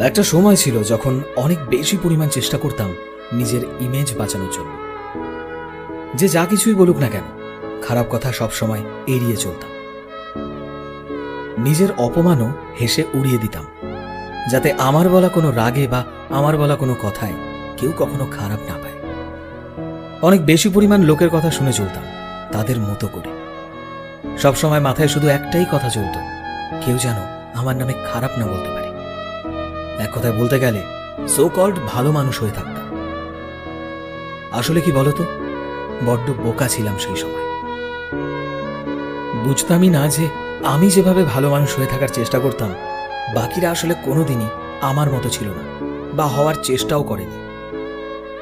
একটা সময় ছিল যখন অনেক বেশি পরিমাণ চেষ্টা করতাম নিজের ইমেজ বাঁচানোর জন্য। যে যা কিছুই বলুক না কেন, খারাপ কথা সব সময় এড়িয়ে চলতাম। নিজের অপমানও হেসে উড়িয়ে দিতাম, যাতে আমার বলা কোনো রাগে বা আমার বলা কোনো কথায় কেউ কখনো খারাপ না পায়। অনেক বেশি পরিমাণ লোকের কথা শুনে চলতাম, তাদের মতো করে। সবসময় মাথায় শুধু একটাই কথা চলত, কেউ যেন আমার নামে খারাপ না বলতে পারে। এক কথায় বলতে গেলে সো কল্ড ভালো মানুষ হয়ে থাকতাম। আসলে কি বলতো? বড্ড বোকা ছিলাম সেই সময়। বুঝতামই না যে আমি যেভাবে ভালো মানুষ হয়ে থাকার চেষ্টা করতাম, বাকিরা আসলে কোনোদিনই আমার মতো ছিল না, বা হওয়ার চেষ্টাও করেনি।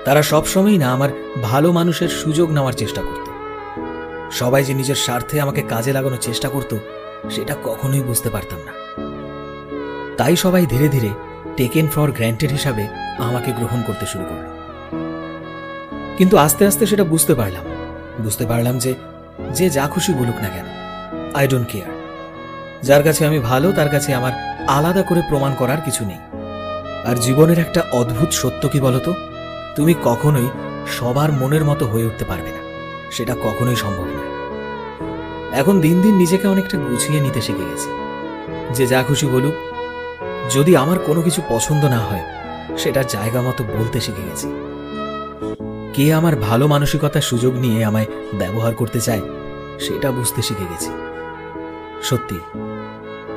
তারা সবসময়ই না আমার ভালো মানুষের সুযোগ নেওয়ার চেষ্টা করত। সবাই যে নিজের স্বার্থে আমাকে কাজে লাগানোর চেষ্টা করত, সেটা কখনোই বুঝতে পারতাম না। তাই সবাই ধীরে ধীরে টেকেন ফর গ্র্যান্টেড হিসাবে আমাকে গ্রহণ করতে শুরু করল। কিন্তু আস্তে আস্তে সেটা বুঝতে পারলাম। বুঝতে পারলাম যে যে যা খুশি বলুক না কেন আই ডোন্ট কেয়ার যার কাছে আমি ভালো, তার কাছে আমার আলাদা করে প্রমাণ করার কিছু নেই। আর জীবনের একটা অদ্ভুত সত্য কি বলতো? তুমি কখনোই সবার মনের মতো হয়ে উঠতে পারবে না। সেটা কখনোই সম্ভব নয়। এখন দিন দিন নিজেকে অনেকটা গুছিয়ে নিতে শিখে গেছি। যে যা খুশি বলুক যদি আমার কোনো কিছু পছন্দ না হয় সেটা জায়গা মতো বলতে শিখে গেছি। কে আমার ভালো মানসিকতার সুযোগ নিয়ে আমায় ব্যবহার করতে চায়, সেটা বুঝতে শিখে গেছি। সত্যি,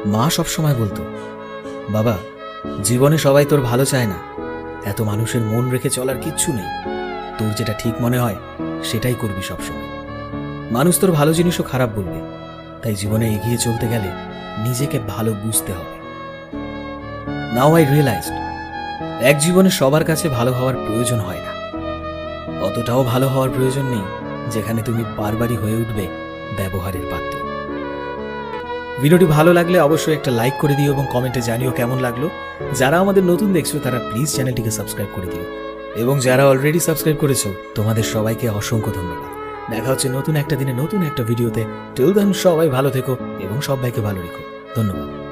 মা সবসময় বলতো, বাবা, জীবনে সবাই তোর ভালো চায় না। এত মানুষের মন রেখে চলার কিচ্ছু নেই। তোর যেটা ঠিক মনে হয়, সেটাই করবি সবসময়। মানুষ তোর ভালো জিনিসও খারাপ বলবে। তাই জীবনে এগিয়ে চলতে গেলে নিজেকে ভালো বুঝতে হবে। নাও আই রিয়েলাইজড এক জীবনে সবার কাছে ভালো হওয়ার প্রয়োজন হয় না। অতটাও ভালো হওয়ার প্রয়োজন নেই যেখানে তুমি বারবারই হয়ে উঠবে ব্যবহারের পাত্র। ভিডিওটি ভালো লাগলে অবশ্যই একটা লাইক করে দিও এবং কমেন্টে জানিও কেমন লাগল। যারা আমাদের নতুন দেখছ, তারা প্লিজ চ্যানেলটিকে সাবস্ক্রাইব করে দিও। এবং যারা অলরেডি সাবস্ক্রাইব করেছ, তোমাদের সবাইকে অসংখ্য ধন্যবাদ। দেখা হচ্ছে নতুন একটা দিনে নতুন একটা ভিডিওতে। টিল দেন সবাই ভালো থেকো এবং সবাইকে ভালো রেখো। ধন্যবাদ।